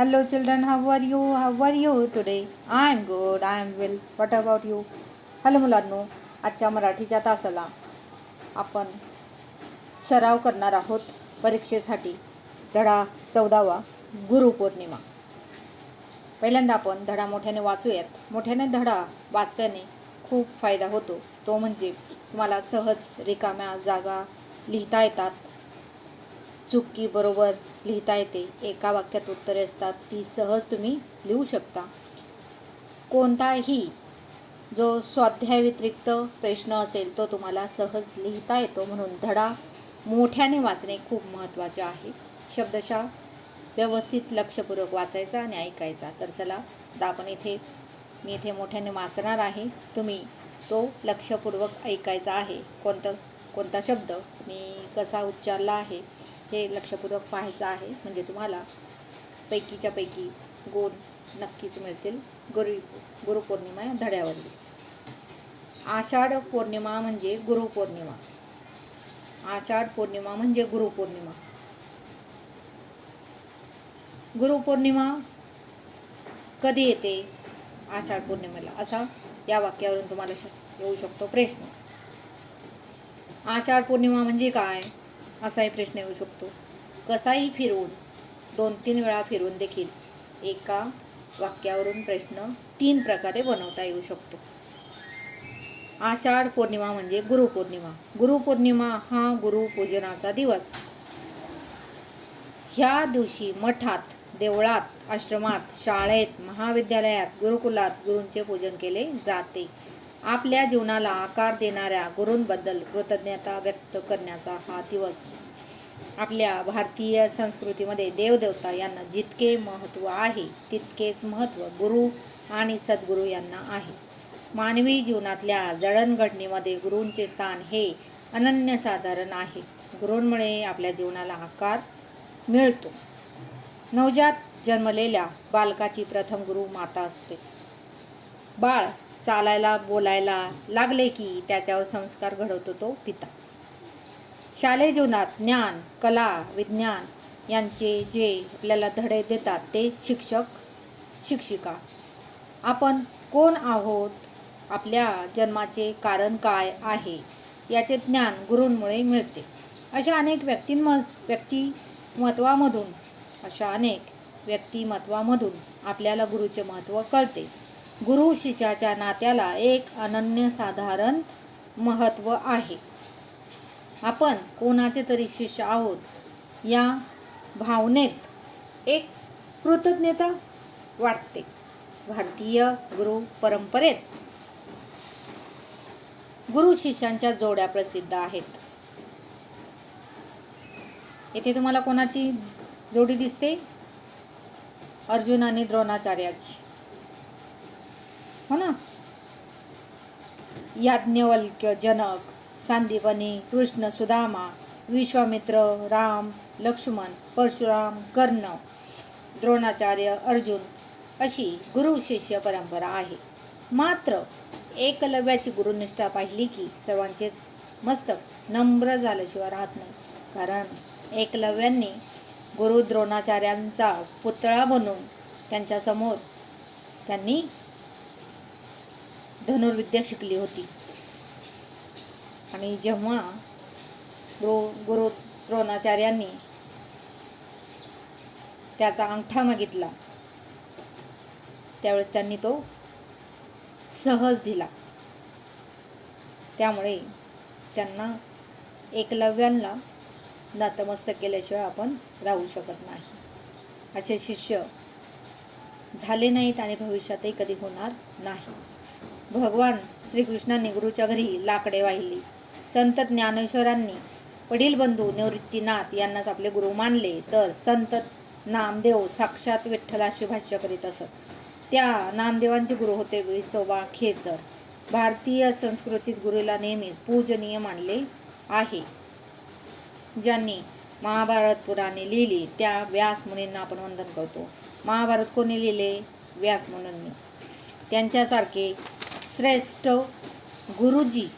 Hello children, how are you? How are you today? I am good, I am well. What about you? Hello मुलांनो. आजच्या मराठीच्या तासाला आपण सराव करणार आहोत परीक्षेसाठी. धडा चौदावा. गुरुपौर्णिमा. पहिल्यांदा आपण धडा मोठ्याने वाचूयात. मोठ्याने धडा वाचल्याने खूप फायदा होतो. तो म्हणजे तुम्हाला सहज रिकाम्या जागा लिहिता येतात. चुकीबरोबर लिहिता येते. एका वाक्यात उत्तरे असतात. ती सहज तुम्ही लिहू शकता. कोणताही जो स्वाध्याय व्यतिरिक्त प्रश्न असेल तो तुम्हाला सहज लिहिता येतो. म्हणून धडा मोठ्याने वाचणे खूप महत्त्वाचे आहे. शब्दशः व्यवस्थित लक्षपूर्वक वाचायचा आणि ऐकायचा. तर चला आपण इथे मी इथे मोठ्याने वाचणार आहे. तुम्ही तो लक्षपूर्वक ऐकायचा आहे. कोणतं कोणता शब्द? मी कसा उच्चारला आहे? हे लक्षपूर्वक पाहायचं आहे. म्हणजे तुम्हाला पैकीच्या पैकी गुण नक्कीच मिळतील. गुरु गुरुपौर्णिमा या धड्यावरली आषाढ पौर्णिमा म्हणजे गुरुपौर्णिमा आषाढ पौर्णिमा म्हणजे गुरुपौर्णिमा गुरुपौर्णिमा कधी येते? आषाढ पौर्णिमेला. असा या वाक्यावरून तुम्हाला श येऊ शकतो प्रश्न. आषाढ पौर्णिमा म्हणजे काय? असाही प्रश्न येऊ शकतो. कसाही फिरवून दोन तीन वेळा फिरून देखील एका वाक्यावरून प्रश्न तीन प्रकारे बनवता येऊ शकतो. आषाढ पौर्णिमा म्हणजे गुरुपौर्णिमा गुरुपौर्णिमा हा गुरुपूजनाचा दिवस. ह्या दिवशी मठात देवळात आश्रमात शाळेत महाविद्यालयात गुरुकुलात गुरूंचे पूजन केले जाते. आपल्या जीवनाला आकार देणाऱ्या गुरूंबद्दल कृतज्ञता व्यक्त करण्याचा हा दिवस आपल्या भारतीय संस्कृतीमध्ये देवदेवता यांना जितके महत्त्व आहे तितकेच महत्त्व गुरु आणि सद्गुरू यांना आहे. मानवी जीवनातल्या जडणघडणीमध्ये गुरूंचे स्थान हे अनन्यसाधारण आहे. गुरूंमुळे आपल्या जीवनाला आकार मिळतो. नवजात जन्मलेल्या बालकाची प्रथम गुरु माता असते. बाळ चालायला बोलायला लागले की त्याच्यावर संस्कार घडवतो तो पिता. शालेय जीवनात ज्ञान कला विज्ञान यांचे जे आपल्याला धडे देतात ते शिक्षक शिक्षिका. आपण कोण आहोत? आपल्या जन्माचे कारण काय आहे? याचे ज्ञान गुरूंमुळे मिळते. अशा अनेक व्यक्तींम व्यक्तिमत्वामधून अशा अनेक व्यक्तिमत्वामधून आपल्याला गुरुचे महत्त्व कळते. गुरु शिष्याच्या नात्याला एक अनन्यसाधारण महत्त्व आहे. आपण कोणाचे तरी शिष्य आहोत या भावनेत एक कृतज्ञता वाटते. भारतीय गुरु परंपरेत गुरु शिष्यांच्या जोड्या प्रसिद्ध आहेत. येथे तुम्हाला कोणाची जोडी दिसते? अर्जुन आणि द्रोणाचार्याची. हो ना? याज्ञवल्क्य जनक सांदीपनी कृष्ण सुदामा विश्वामित्र राम लक्ष्मण परशुराम कर्ण द्रोणाचार्य अर्जुन अशी गुरु शिष्य परंपरा आहे. मात्र एकलव्याची गुरुनिष्ठा पाहिली की सर्वांचेच मस्तक नम्र झाल्याशिवाय राहत नाही. कारण एकलव्यांनी गुरु द्रोणाचार्यांचा पुतळा बनवून त्यांच्यासमोर त्यांनी धनुर्विद्या शिकली होती. आणि जेव्हा द्रो गुरु द्रोणाचार्यांनी त्याचा अंगठा मागितला त्यावेळेस त्यांनी तो सहज दिला. त्यामुळे त्यांना एकलव्यांना नतमस्तक केल्याशिवाय आपण राहू शकत नाही. असे शिष्य झाले नाहीत आणि भविष्यातही कधी होणार नाही. भगवान श्रीकृष्णांनी गुरुच्या घरी लाकडे वाहिली. संत ज्ञानेश्वरांनी वडील बंधू निवृत्तीनाथ यांनाच आपले गुरु मानले तर संत नामदेव साक्षात विठ्ठलाशी भाष्य करीत असत. त्या नामदेवांचे गुरु होते विसोबा खेचर. भारतीय संस्कृतीत गुरुला नेहमीच पूजनीय मानले आहे. ज्यांनी महाभारत पुराणे लिहिली त्या व्यास मुनींना आपण वंदन करतो. महाभारत कोणी लिहिले? व्यास मुनींनी. त्यांच्यासारखे श्रेष्ठ गुरुजी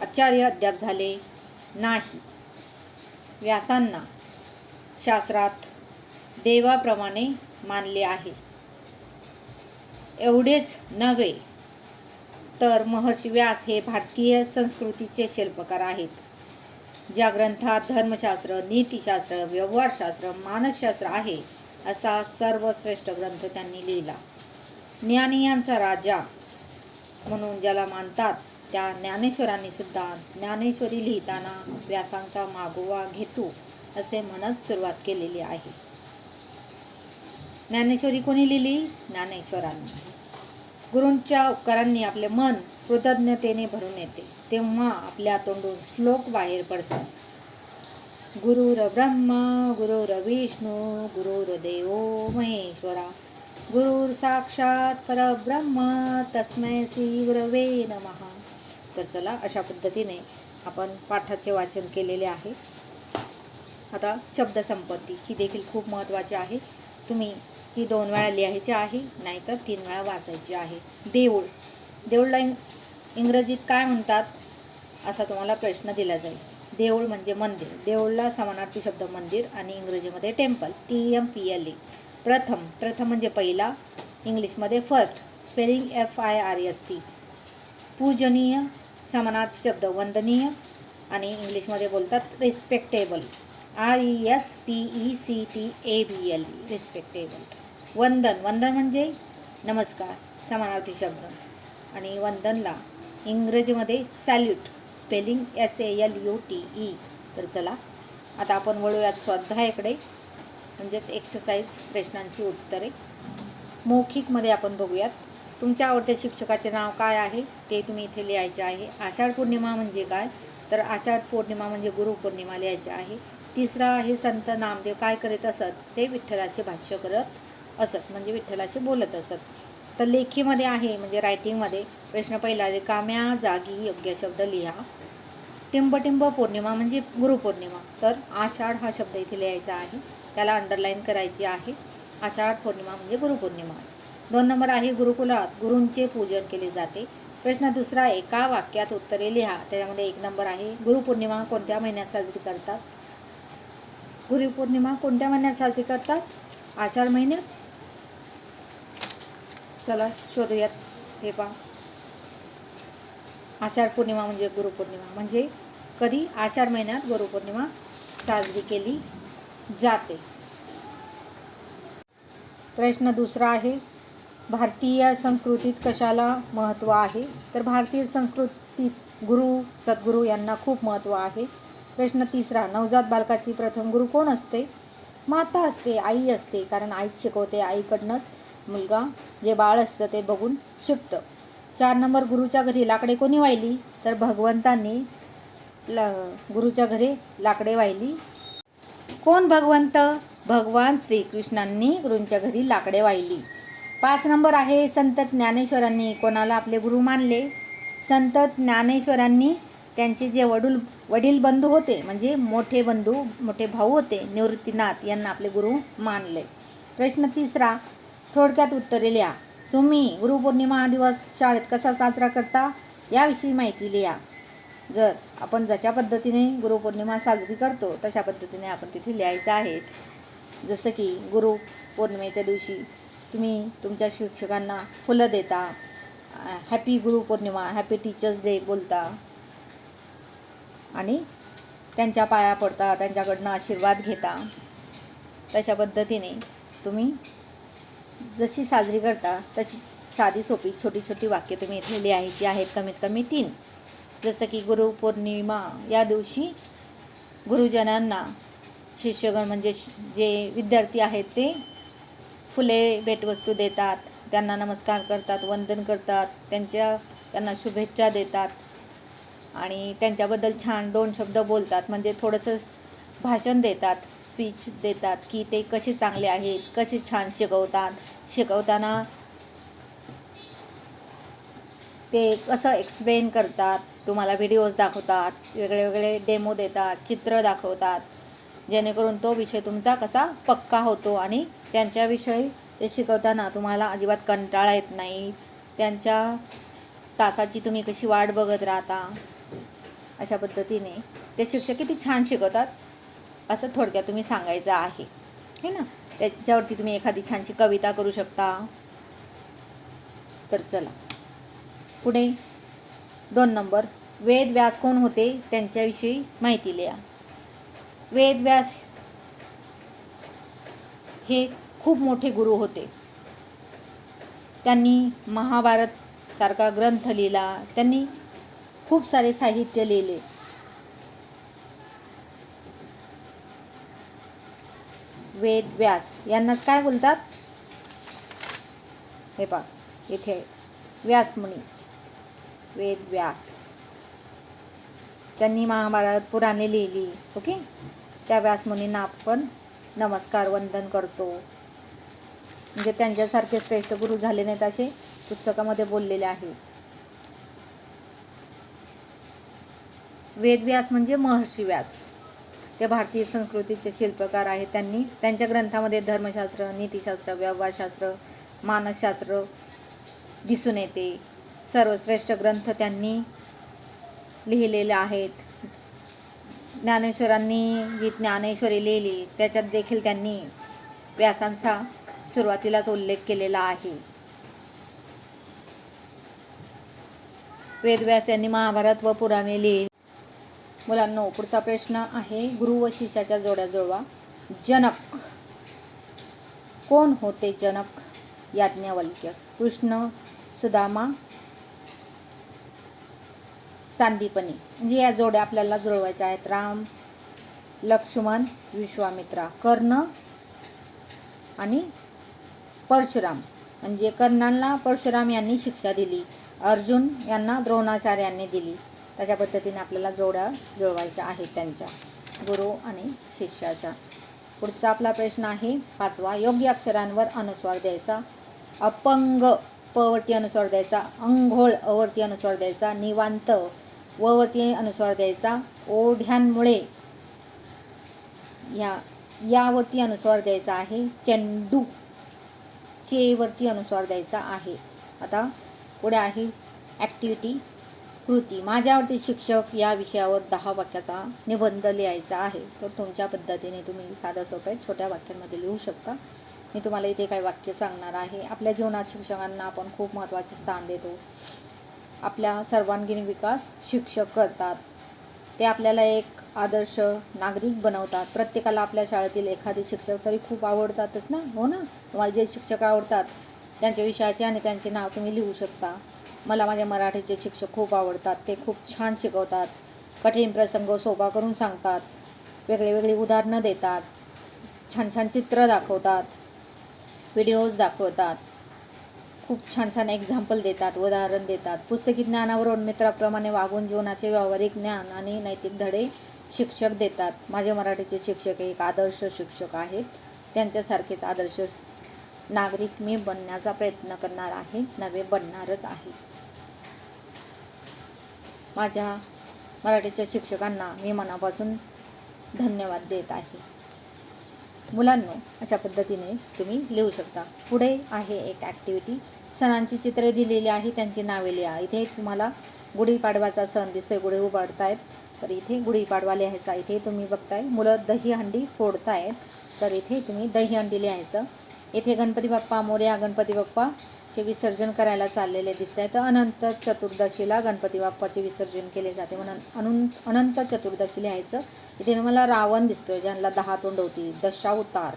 आचार्य अद्याप झाले नाही. व्यासांना शास्त्रात देवाप्रमाणे मानले आहे. एवढेच नव्हे तर महर्षी व्यास हे भारतीय संस्कृतीचे शिल्पकार आहेत. ज्या ग्रंथात धर्मशास्त्र नीतिशास्त्र व्यवहारशास्त्र मानसशास्त्र आहे असा सर्वश्रेष्ठ ग्रंथ त्यांनी लिहिला. ज्ञानियांचा राजा म्हणून ज्याला मानतात त्या ज्ञानेश्वरांनी सुद्धा ज्ञानेश्वरी लिहिताना व्यासांचा मागोवा घेतो असे म्हणत सुरुवात केलेली आहे. ज्ञानेश्वरी कोणी लिहिली? ज्ञानेश्वरांनी. गुरूंच्या उपकारांनी आपले मन कृतज्ञतेने भरून येते. तेव्हा आपल्या तोंडून श्लोक बाहेर पडतात. गुरुर ब्रह्मा गुरुर विष्णू गुरुर गुरुर्देव महेश्वरा. गुरुर साक्षात परब्रह्म तस्मै श्री गुरवे नमः. तर चला अशा पद्धतीने आपण पाठाचे वाचन केलेले आहे. आता शब्दसंपत्ती ही देखील खूप महत्त्वाची आहे. तुम्ही ही दोन वेळा लिहायची आहे नाहीतर तीन वेळा वाचायची आहे. देऊळ. देऊळला इंग इंग्रजीत काय म्हणतात? असा तुम्हाला प्रश्न दिला जाईल. देऊळ म्हणजे मंदिर. देऊळला समानार्थी शब्द मंदिर आणि इंग्रजीमध्ये temple T E M P L प्रथम प्रथम म्हणजे पहिला इंग्लिशमध्ये first spelling F I R S T पूजनीय समानार्थी शब्द वंदनीय आणि इंग्लिशमध्ये बोलतात respectable R E S P E C T A B L E respectable वंदन वंदन म्हणजे नमस्कार समानार्थी शब्द. आणि वंदनला इंग्रजीमध्ये salute spelling S A L U T E तर चला आता आपण वळूयात स्वाध्यायाकडे. म्हणजेच एक्सरसाइज प्रश्नांची उत्तरे. मौखिकमध्ये आपण बघूयात. तुमच्या आवडत्या शिक्षकाचे नाव काय आहे? ते तुम्ही इथे लिहायचे आहे. आषाढ पौर्णिमा म्हणजे काय? तर आषाढ पौर्णिमा म्हणजे गुरुपौर्णिमा लिहायची आहे. तिसरा आहे संत नामदेव काय करीत असत? ते विठ्ठलाचे भाष्य करत असत म्हणजे विठ्ठलाशी बोलत असत. तर लेखीमध्ये आहे म्हणजे रायटिंगमध्ये प्रश्न पहिला रिकाम्या जागी योग्य शब्द लिहा. टिंबटिंब पौर्णिमा म्हणजे गुरुपौर्णिमा. तर आषाढ हा शब्द इथे लिहायचा आहे. त्याला अंडरलाईन करायची आहे. आषाढ पौर्णिमा म्हणजे गुरुपौर्णिमा. दोन नंबर आहे गुरुकुलात गुरूंचे पूजन केले जाते. प्रश्न दुसरा एका वाक्यात उत्तरे लिहा? त्याच्यामध्ये एक नंबर आहे गुरुपौर्णिमा कोणत्या महिन्यात साजरी करतात? गुरुपौर्णिमा कोणत्या महिन्यात साजरी करतात? आषाढ महिन्यात चला शोधूयात. हे पहा. आषाढ पौर्णिमा म्हणजे गुरुपौर्णिमा. म्हणजे कधी? आषाढ महिन्यात गुरुपौर्णिमा साजरी केली जाते. प्रश्न दुसरा आहे भारतीय संस्कृतीत कशाला महत्त्व आहे? तर भारतीय संस्कृतीत गुरु सद्गुरू यांना खूप महत्त्व आहे. प्रश्न तिसरा नवजात बालकाची प्रथम गुरु कोण असते? माता असते आई असते कारण आईच शिकवते आईकडनंच मुलगा जे बाळ असतं ते बघून शिकतं. चार नंबर गुरुच्या घरी लाकडे कोणी वाहिली? तर भगवंतांनी ल गुरुच्या घरी लाकडे वाहिली. कोण भगवंत? भगवान श्रीकृष्णांनी गुरूंच्या घरी लाकडे वाहिली. पाच नंबर आहे संत ज्ञानेश्वरांनी कोणाला आपले गुरु मानले? संत ज्ञानेश्वरांनी त्यांचे जे वडूल वडील बंधू होते म्हणजे मोठे बंधू मोठे भाऊ होते निवृत्तीनाथ यांना आपले गुरु मानले. प्रश्न तिसरा थोडक्यात उत्तरे लिहा. तुम्ही गुरुपौर्णिमा दिवस शाळेत कसा साजरा करता? याविषयी माहिती लिहा. जर आपण जशा पद्धतीने गुरुपौर्णिमा साजरी करतो तशा पद्धतीने आपण तिथे लिहायचं आहे. जसं की गुरुपौर्णिमेच्या दिवशी तुम्ही तुमच्या शिक्षकांना फुलं देता happy Gurupurnima happy teachers day बोलता आणि त्यांच्या पाया पडता त्यांच्याकडनं आशीर्वाद घेता. तशा पद्धतीने तुम्ही जशी साजरी करता तशी साधी सोपी छोटी छोटी वाक्य तुम्ही इथे लिहायची आहेत. कमीत कमी तीन. जसं की गुरुपौर्णिमा या दिवशी गुरुजनांना शिष्यगण म्हणजे जे विद्यार्थी आहेत ते फुले भेटवस्तू देतात त्यांना नमस्कार करतात वंदन करतात त्यांच्या त्यांना शुभेच्छा देतात आणि त्यांच्याबद्दल छान दोन शब्द बोलतात. म्हणजे थोडंसं भाषण देतात स्पीच देतात की ते कसे चांगले आहेत कसे छान शिकवतात. शिकवताना ते कसं एक्सप्लेन करतात तुम्हाला व्हिडिओज दाखवतात वेगळे वेगळे डेमो देतात चित्र दाखवतात. जेणेकरून तो विषय तुमचा कसा पक्का होतो आणि त्यांच्याविषयी ते शिकवताना तुम्हाला अजिबात कंटाळा येत नाही. त्यांच्या तासाची तुम्ही कशी वाट बघत राहता अशा पद्धतीने ते शिक्षक किती छान शिकवतात असं थोडक्यात तुम्ही सांगायचं आहे. है ना? त्याच्यावरती तुम्ही एखादी छानशी कविता करू शकता. तर चला. पुढे. दोन नंबर. वेद व्यास कोण होते? त्यांच्याविषयी माहिती लिहा. वेद व्यास हे खूप मोठे गुरु होते. त्यांनी महाभारत सारखा ग्रंथ लिहिला. त्यांनी खूप सारे साहित्य लिहिले. वेद व्यास. यांनाच काय बोलतात? हे पा इथे व्यासमुनी. वेदव्यास त्यांनी महाभारत पुराणे लिहिली ओके? त्या व्यासमुनींना आपण नमस्कार वंदन करतो. म्हणजे त्यांच्यासारखे श्रेष्ठ गुरु झाले नाहीत असे पुस्तकामध्ये बोललेले आहे. वेदव्यास म्हणजे महर्षी व्यास. ते भारतीय संस्कृतीचे शिल्पकार आहेत त्यांनी. त्यांच्या ग्रंथामध्ये धर्मशास्त्र नीतिशास्त्र व्यवहारशास्त्र मानसशास्त्र दिसून येते. सर्वश्रेष्ठ ग्रंथ त्यांनी लिहिलेले आहेत. ज्ञानेश्वरांनी जी ज्ञानेश्वरी लिहिली त्याच्यात देखील त्यांनी व्यासांचा सुरुवातीलाच उल्लेख केलेला आहे. वेदव्यास यांनी महाभारत व पुराणे लिहिली. मुलांनो पुढचा प्रश्न आहे गुरु व शिष्याच्या जोड्या जुळवा जनक. कोण होते जनक? याज्ञवल्क्य. कृष्ण सुदामा सांदीपनी म्हणजे या जोड्या आपल्याला जुळवायच्या आहेत. राम लक्ष्मण विश्वामित्रा कर्ण आणि परशुराम. म्हणजे कर्णांना परशुराम यांनी शिक्षा दिली. अर्जुन यांना द्रोणाचार्यांनी दिली. तशा पद्धतीने आपल्याला जोड्या जुळवायच्या आहेत त्यांच्या. गुरु आणि शिष्याच्या. पुढचा आपला प्रश्न आहे. पाचवा योग्य अक्षरांवर अनुस्वार द्यायचा. अपंग पवरती अनुस्वार द्यायचा. अंघोळ अवरती अनुस्वार द्यायचा. निवांत ववती अनुस्वार द्यायचा. ओढ्यांमुळे या यावरती अनुस्वार द्यायचा आहे. चेंडू चेवरती अनुस्वार द्यायचा आहे. आता पुढे आहे ॲक्टिव्हिटी कृती. माझ्यावरती शिक्षक या विषयावर दहा वाक्याचा निबंध लिहायचा आहे. तर तुमच्या पद्धतीने तुम्ही साध्या सोप्या छोट्या वाक्यांमध्ये लिहू शकता. मी तुम्हाला इथे काही वाक्य सांगणार आहे. आपल्या जीवनात शिक्षकांना आपण खूप महत्त्वाचे स्थान देतो. आपल्या सर्वांगीण विकास शिक्षक करतात. ते आपल्याला एक आदर्श नागरिक बनवतात. प्रत्येकाला आपल्या शाळेतील एखादे शिक्षक तरी खूप आवडतातच ना? हो ना? तुम्हाला जे शिक्षक आवडतात त्यांच्या विषयाचे आणि त्यांचे नाव तुम्ही लिहू शकता. मला माझ्या मराठीचे शिक्षक खूप आवडतात. ते खूप छान शिकवतात. कठीण प्रसंग सोपा करून सांगतात. वेगळे वेगळी उदाहरणं देतात. छान छान चित्र दाखवतात. व्हिडिओज दाखवतात. खूप छान छान एक्झाम्पल देतात उदाहरण देतात. पुस्तकी ज्ञानावरून मित्राप्रमाणे वागून जीवनाचे व्यावहारिक ज्ञान आणि नैतिक धडे शिक्षक देतात. माझे मराठीचे शिक्षक एक आदर्श शिक्षक आहेत. त्यांच्यासारखेच आदर्श नागरिक मी बनण्याचा प्रयत्न करणार आहे. नवे बनणारच आहे. माझ्या मराठीच्या शिक्षकांना मी मनापासून धन्यवाद देत आहे. मुलांनो अशा पद्धतीने तुम्ही लिहू शकता. पुढे आहे एक ॲक्टिव्हिटी सणांची चित्रे दिलेली आहे त्यांची नावे लिहा. इथे तुम्हाला गुढीपाडवाचा सण दिसतोय. गुढी उभारतायत. तर इथे गुढीपाडवा लिहायचा. इथे तुम्ही बघताय मुलं दही हंडी फोडतायत. तर इथे तुम्ही दहीहंडी लिहायचं. इथे गणपती बाप्पा मोर्या गणपती बाप्पा चे विसर्जन करायला चाललेले दिसत आहेत अनंत चतुर्दशीला गणपती बाप्पाचे विसर्जन केले जाते. म्हणून अनंत अनंत चतुर्दशी लिहायचं इथे मला रावण दिसतोय ज्यांना दहा तोंड होती. दशावतार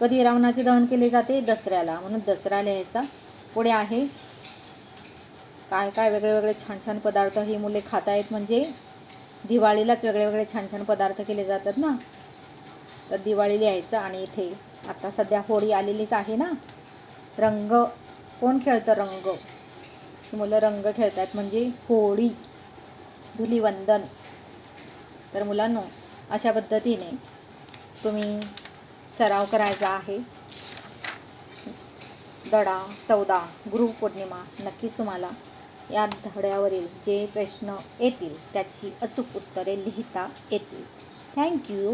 कधी रावणाचे दहन केले जाते? दसऱ्याला. म्हणून दसरा लिहायचा पुढे आहे. काय काय वेगळे वेगळे छान छान पदार्थ ही मुले खात आहेत म्हणजे दिवाळीलाच वेगळे वेगळे छान छान पदार्थ केले जातात ना. तर दिवाळी लिहायचं आणि इथे. आता सध्या होळी आलेलीच आहे ना. रंग. कोण खेळतं रंग? मुलं रंग खेळत आहेत म्हणजे होळी धुलीवंदन. तर मुलांनो अशा पद्धतीने तुम्ही सराव करायचा आहे. दडा चौदा गुरुपौर्णिमा नक्कीच तुम्हाला या धड्यावरील जे प्रश्न येतील त्याची अचूक उत्तरे लिहिता येतील. थँक्यू